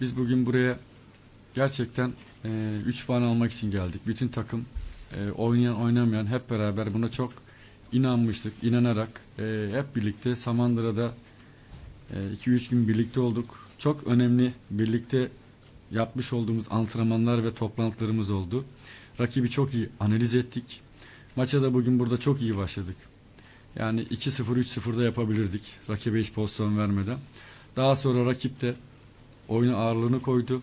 Biz bugün buraya gerçekten 3 puan almak için geldik. Bütün takım e, oynayan oynamayan hep beraber buna çok inanmıştık. İnanarak e, hep birlikte Samandıra'da 2-3 gün birlikte olduk. Çok önemli birlikte yapmış olduğumuz antrenmanlar ve toplantılarımız oldu. Rakibi çok iyi analiz ettik. Maça da bugün burada çok iyi başladık. Yani 2-0 3-0'da yapabilirdik rakibe hiç pozisyon vermeden. Daha sonra rakip de oyunu ağırlığını koydu.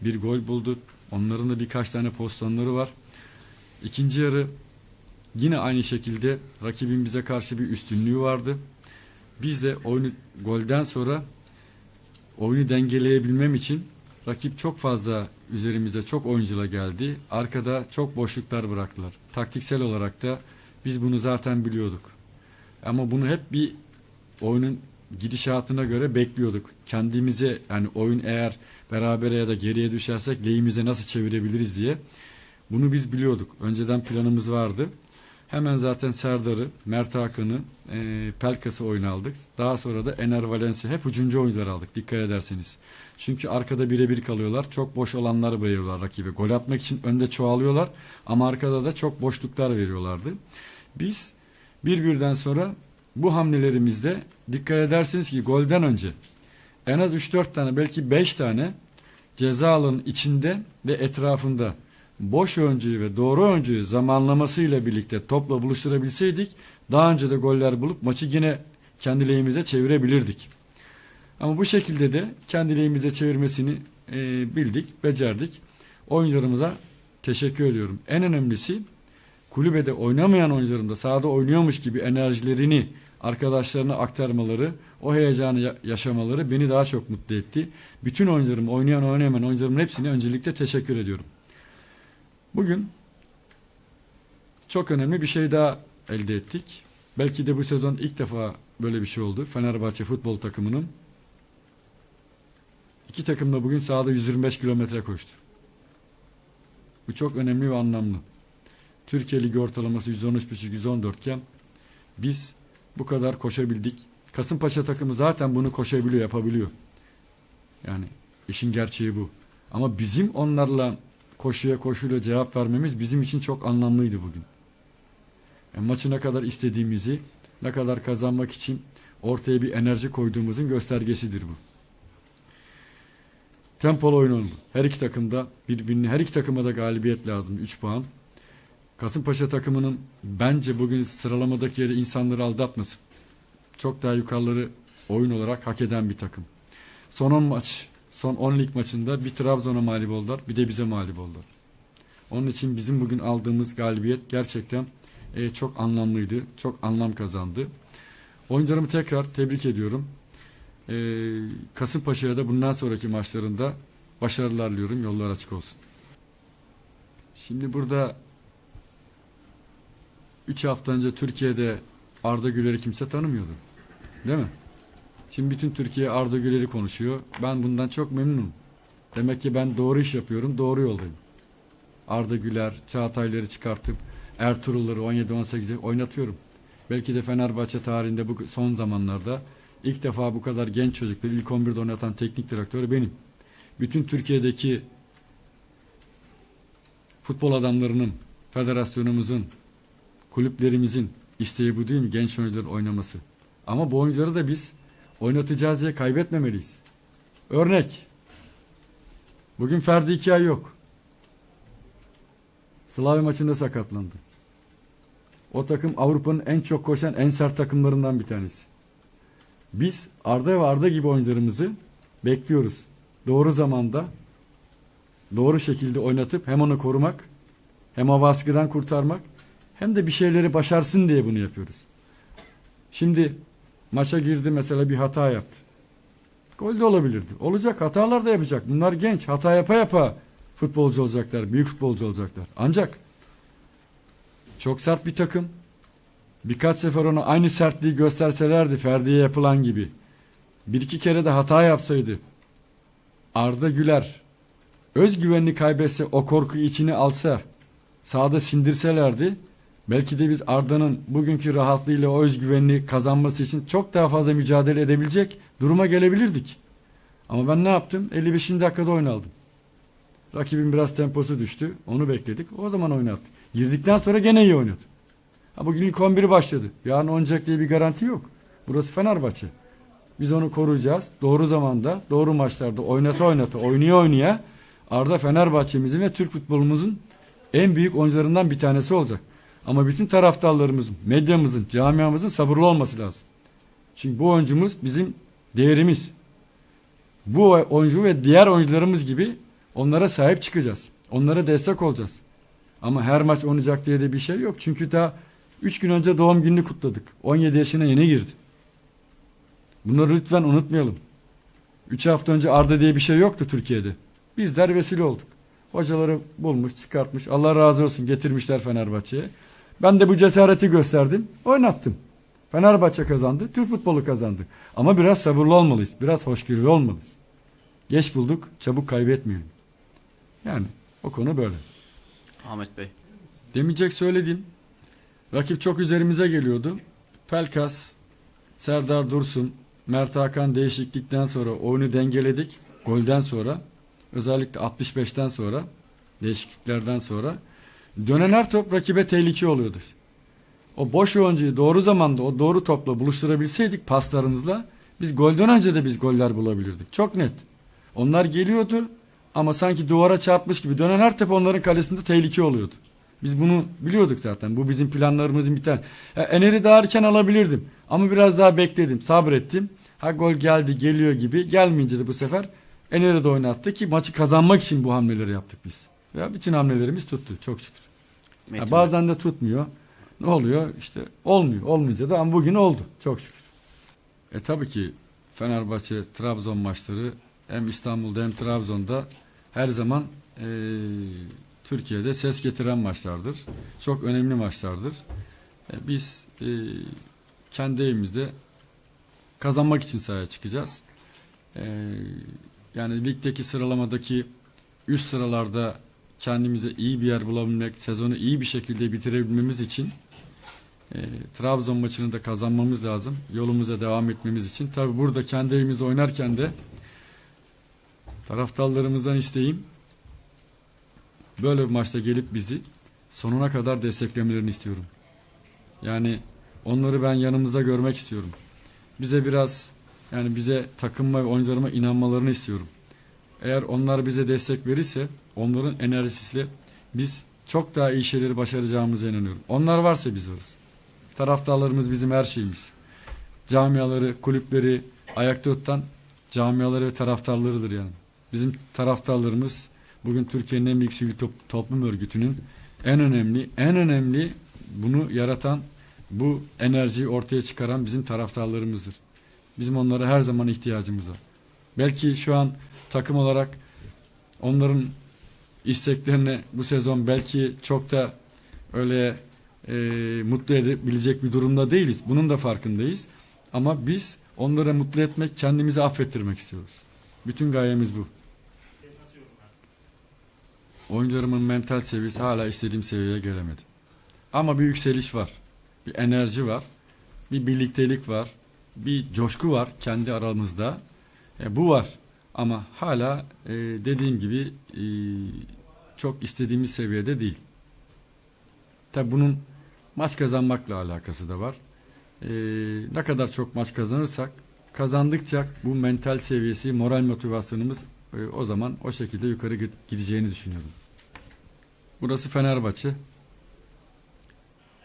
Bir gol buldu. Onların da birkaç tane pozisyonları var. İkinci yarı yine aynı şekilde rakibin bize karşı bir üstünlüğü vardı. Biz de oyunu golden sonra oyunu dengeleyebilmem için rakip çok fazla üzerimize çok oyuncuyla geldi. Arkada çok boşluklar bıraktılar. Taktiksel olarak da biz bunu zaten biliyorduk. Ama bunu hep bir oyunun gidişatına göre bekliyorduk. Kendimize yani oyun eğer berabere ya da geriye düşersek lehimize nasıl çevirebiliriz diye. Bunu biz biliyorduk. Önceden planımız vardı. Hemen zaten Serdar'ı, Mert Hakan'ı, e, Pelkas'ı oyuna aldık. Daha sonra da Ener Valencia hep ucuncu oyuncular aldık dikkat ederseniz. Çünkü arkada birebir kalıyorlar. Çok boş olanları veriyorlar rakibe. Gol atmak için önde çoğalıyorlar ama arkada da çok boşluklar veriyorlardı. Biz bir birden sonra bu hamlelerimizde dikkat ederseniz ki golden önce en az 3-4 tane belki 5 tane ceza alanının içinde ve etrafında boş oyuncuyu ve doğru oyuncuyu zamanlamasıyla birlikte topla buluşturabilseydik daha önce de goller bulup maçı yine kendi lehimize çevirebilirdik. Ama bu şekilde de kendi lehimize çevirmesini e, bildik, becerdik. Oyuncularımıza teşekkür ediyorum. En önemlisi kulübede oynamayan oyuncuların da sahada oynuyormuş gibi enerjilerini arkadaşlarına aktarmaları, o heyecanı ya- yaşamaları beni daha çok mutlu etti. Bütün oyuncularım, oynayan oynamayan oyuncularımın hepsine öncelikle teşekkür ediyorum. Bugün çok önemli bir şey daha elde ettik. Belki de bu sezon ilk defa böyle bir şey oldu. Fenerbahçe futbol takımının iki takım da bugün sahada 125 kilometre koştu. Bu çok önemli ve anlamlı. Türkiye Ligi ortalaması 113.5-114 iken biz bu kadar koşabildik. Kasımpaşa takımı zaten bunu koşabiliyor, yapabiliyor. Yani işin gerçeği bu. Ama bizim onlarla koşuya koşuyla cevap vermemiz bizim için çok anlamlıydı bugün. Yani maçı ne kadar istediğimizi, ne kadar kazanmak için ortaya bir enerji koyduğumuzun göstergesidir bu. Tempolu oyun. Her iki takımda birbirini, her iki takıma da galibiyet lazım. 3 puan. Kasımpaşa takımının bence bugün sıralamadaki yeri insanları aldatmasın. Çok daha yukarıları oyun olarak hak eden bir takım. Son 10 maç, son 10 lig maçında bir Trabzon'a mağlup oldular, bir de bize mağlup oldular. Onun için bizim bugün aldığımız galibiyet gerçekten e, çok anlamlıydı, çok anlam kazandı. Oyuncularımı tekrar tebrik ediyorum. E, Kasımpaşa'ya da bundan sonraki maçlarında başarılar diliyorum, yollar açık olsun. Şimdi burada 3 hafta önce Türkiye'de Arda Güler'i kimse tanımıyordu. Değil mi? Şimdi bütün Türkiye Arda Güler'i konuşuyor. Ben bundan çok memnunum. Demek ki ben doğru iş yapıyorum, doğru yoldayım. Arda Güler, Çağatay'ları çıkartıp Ertuğrul'ları 17-18'e oynatıyorum. Belki de Fenerbahçe tarihinde bu son zamanlarda ilk defa bu kadar genç çocukları ilk 11'de oynatan teknik direktörü benim. Bütün Türkiye'deki futbol adamlarının, federasyonumuzun, kulüplerimizin isteği bu değil mi? Genç oyuncuların oynaması. Ama bu oyuncuları da biz oynatacağız diye kaybetmemeliyiz. Örnek. Bugün Ferdi iki ay yok. Slavia maçında sakatlandı. O takım Avrupa'nın en çok koşan en sert takımlarından bir tanesi. Biz Arda ve Arda gibi oyuncularımızı bekliyoruz. Doğru zamanda doğru şekilde oynatıp hem onu korumak hem o baskıdan kurtarmak hem de bir şeyleri başarsın diye bunu yapıyoruz. Şimdi maça girdi mesela bir hata yaptı. Gol de olabilirdi. Olacak hatalar da yapacak. Bunlar genç. Hata yapa yapa futbolcu olacaklar. Büyük futbolcu olacaklar. Ancak çok sert bir takım. Birkaç sefer ona aynı sertliği gösterselerdi Ferdi'ye yapılan gibi. Bir iki kere de hata yapsaydı. Arda Güler özgüvenini kaybetse o korkuyu içine alsa sahada sindirselerdi belki de biz Arda'nın bugünkü rahatlığıyla o özgüvenini kazanması için çok daha fazla mücadele edebilecek duruma gelebilirdik. Ama ben ne yaptım? 55. dakikada oyun aldım. Rakibin biraz temposu düştü. Onu bekledik. O zaman oynattık. Girdikten sonra gene iyi oynadı. Ha bugün ilk 11'i başladı. Yarın oynayacak diye bir garanti yok. Burası Fenerbahçe. Biz onu koruyacağız. Doğru zamanda, doğru maçlarda oynata oynata, oynaya oynaya Arda Fenerbahçe'mizin ve Türk futbolumuzun en büyük oyuncularından bir tanesi olacak. Ama bütün taraftarlarımızın, medyamızın, camiamızın sabırlı olması lazım. Çünkü bu oyuncumuz bizim değerimiz. Bu oyuncu ve diğer oyuncularımız gibi onlara sahip çıkacağız. Onlara destek olacağız. Ama her maç oynayacak diye de bir şey yok. Çünkü daha 3 gün önce doğum gününü kutladık. 17 yaşına yeni girdi. Bunları lütfen unutmayalım. 3 hafta önce Arda diye bir şey yoktu Türkiye'de. Bizler vesile olduk. Hocaları bulmuş, çıkartmış. Allah razı olsun getirmişler Fenerbahçe'ye. Ben de bu cesareti gösterdim. Oynattım. Fenerbahçe kazandı. Türk futbolu kazandı. Ama biraz sabırlı olmalıyız. Biraz hoşgörülü olmalıyız. Geç bulduk, çabuk kaybetmeyelim. Yani o konu böyle. Ahmet Bey. Demeyecek söyledim. Rakip çok üzerimize geliyordu. Pelkas, Serdar Dursun, Mert Hakan değişiklikten sonra oyunu dengeledik. Golden sonra özellikle 65'ten sonra değişikliklerden sonra dönen her top rakibe tehlike oluyordu. O boş oyuncuyu doğru zamanda o doğru topla buluşturabilseydik paslarımızla biz golden önce de biz goller bulabilirdik. Çok net. Onlar geliyordu ama sanki duvara çarpmış gibi dönen her top onların kalesinde tehlike oluyordu. Biz bunu biliyorduk zaten. Bu bizim planlarımızın bir tane. Ya, Ener'i daha erken alabilirdim. Ama biraz daha bekledim. Sabrettim. Ha gol geldi geliyor gibi. Gelmeyince de bu sefer Ener'i de oynattı ki maçı kazanmak için bu hamleleri yaptık biz. Ve bütün hamlelerimiz tuttu çok şükür. Metin bazen de tutmuyor. Ne oluyor? İşte olmuyor. Olmayınca da ama bugün oldu. Çok şükür. E tabii ki Fenerbahçe Trabzon maçları hem İstanbul'da hem Trabzon'da her zaman e, Türkiye'de ses getiren maçlardır. Çok önemli maçlardır. E, biz e, kendi evimizde kazanmak için sahaya çıkacağız. E, yani ligdeki sıralamadaki üst sıralarda kendimize iyi bir yer bulabilmek, sezonu iyi bir şekilde bitirebilmemiz için e, Trabzon maçını da kazanmamız lazım. Yolumuza devam etmemiz için. Tabi burada kendi evimizde oynarken de taraftarlarımızdan isteğim böyle bir maçta gelip bizi sonuna kadar desteklemelerini istiyorum. Yani onları ben yanımızda görmek istiyorum. Bize biraz yani bize takımma ve oyuncularıma inanmalarını istiyorum. Eğer onlar bize destek verirse onların enerjisiyle biz çok daha iyi şeyleri başaracağımıza inanıyorum. Onlar varsa biz varız. Taraftarlarımız bizim her şeyimiz. Camiaları, kulüpleri ayakta tutan camiaları ve taraftarlarıdır yani. Bizim taraftarlarımız bugün Türkiye'nin en büyük sivil top- toplum örgütünün en önemli, en önemli bunu yaratan, bu enerjiyi ortaya çıkaran bizim taraftarlarımızdır. Bizim onlara her zaman ihtiyacımız var. Belki şu an takım olarak onların isteklerine bu sezon belki çok da öyle e, mutlu edebilecek bir durumda değiliz. Bunun da farkındayız. Ama biz onları mutlu etmek, kendimizi affettirmek istiyoruz. Bütün gayemiz bu. Oyuncularımın mental seviyesi hala istediğim seviyeye gelemedi. Ama bir yükseliş var. Bir enerji var. Bir birliktelik var. Bir coşku var kendi aramızda. E, bu var. Ama hala e, dediğim gibi e, çok istediğimiz seviyede değil. Tabi bunun maç kazanmakla alakası da var. E, ne kadar çok maç kazanırsak kazandıkça bu mental seviyesi, moral motivasyonumuz e, o zaman o şekilde yukarı gid- gideceğini düşünüyorum. Burası Fenerbahçe.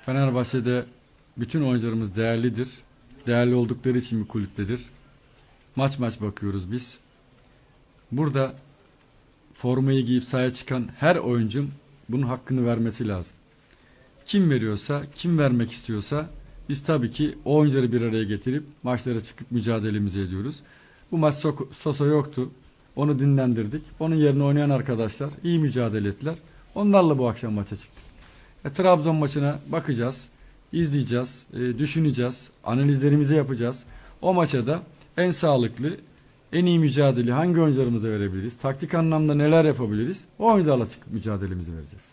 Fenerbahçe'de bütün oyuncularımız değerlidir. Değerli oldukları için bir kulüptedir. Maç maç bakıyoruz biz. Burada formayı giyip sahaya çıkan her oyuncum bunun hakkını vermesi lazım. Kim veriyorsa, kim vermek istiyorsa biz tabii ki o oyuncuları bir araya getirip maçlara çıkıp mücadelemizi ediyoruz. Bu maç Sosa yoktu. Onu dinlendirdik. Onun yerine oynayan arkadaşlar iyi mücadele ettiler. Onlarla bu akşam maça çıktık. E, Trabzon maçına bakacağız, izleyeceğiz, e, düşüneceğiz, analizlerimizi yapacağız. O maça da en sağlıklı, en iyi mücadele hangi oyuncularımıza verebiliriz? Taktik anlamda neler yapabiliriz? O oyuncularla mücadelemizi vereceğiz.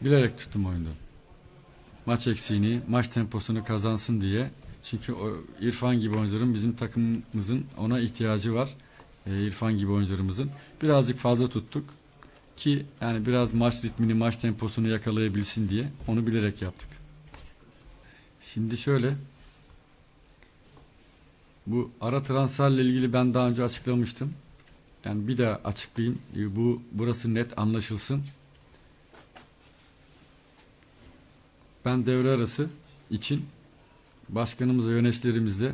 Bilerek tuttum oyundan. Maç eksiğini, maç temposunu kazansın diye. Çünkü o İrfan gibi oyuncuların bizim takımımızın ona ihtiyacı var. e, İrfan gibi oyuncularımızın. Birazcık fazla tuttuk ki yani biraz maç ritmini, maç temposunu yakalayabilsin diye onu bilerek yaptık. Şimdi şöyle bu ara transferle ilgili ben daha önce açıklamıştım. Yani bir daha açıklayayım. E, Bu burası net anlaşılsın. Ben devre arası için başkanımızla yöneticilerimizle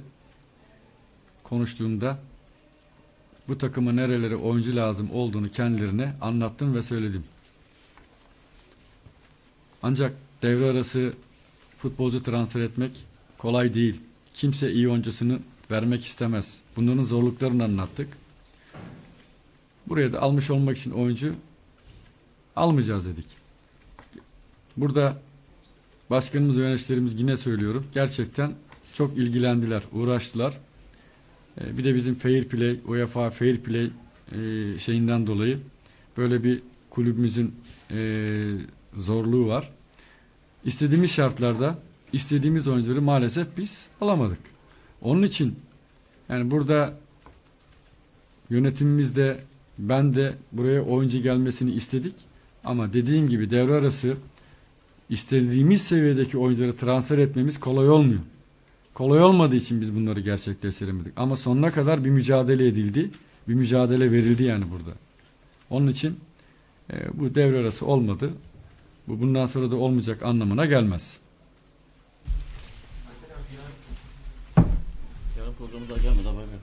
konuştuğumda bu takıma nerelere oyuncu lazım olduğunu kendilerine anlattım ve söyledim. Ancak devre arası futbolcu transfer etmek kolay değil. Kimse iyi oyuncusunu vermek istemez. Bunların zorluklarını anlattık. Buraya da almış olmak için oyuncu almayacağız dedik. Burada başkanımız ve yöneticilerimiz yine söylüyorum. Gerçekten çok ilgilendiler, uğraştılar. Ee, Bir de bizim Fair Play, UEFA Fair Play e, şeyinden dolayı böyle bir kulübümüzün e, zorluğu var. İstediğimiz şartlarda istediğimiz oyuncuları maalesef biz alamadık. Onun için yani burada yönetimimizde ben de buraya oyuncu gelmesini istedik. Ama dediğim gibi devre arası istediğimiz seviyedeki oyuncuları transfer etmemiz kolay olmuyor. Kolay olmadığı için biz bunları gerçekleştiremedik. Ama sonuna kadar bir mücadele edildi. Bir mücadele verildi yani burada. Onun için e, bu devre arası olmadı. Bu bundan sonra da olmayacak anlamına gelmez. programı daha gelmedi haber verin.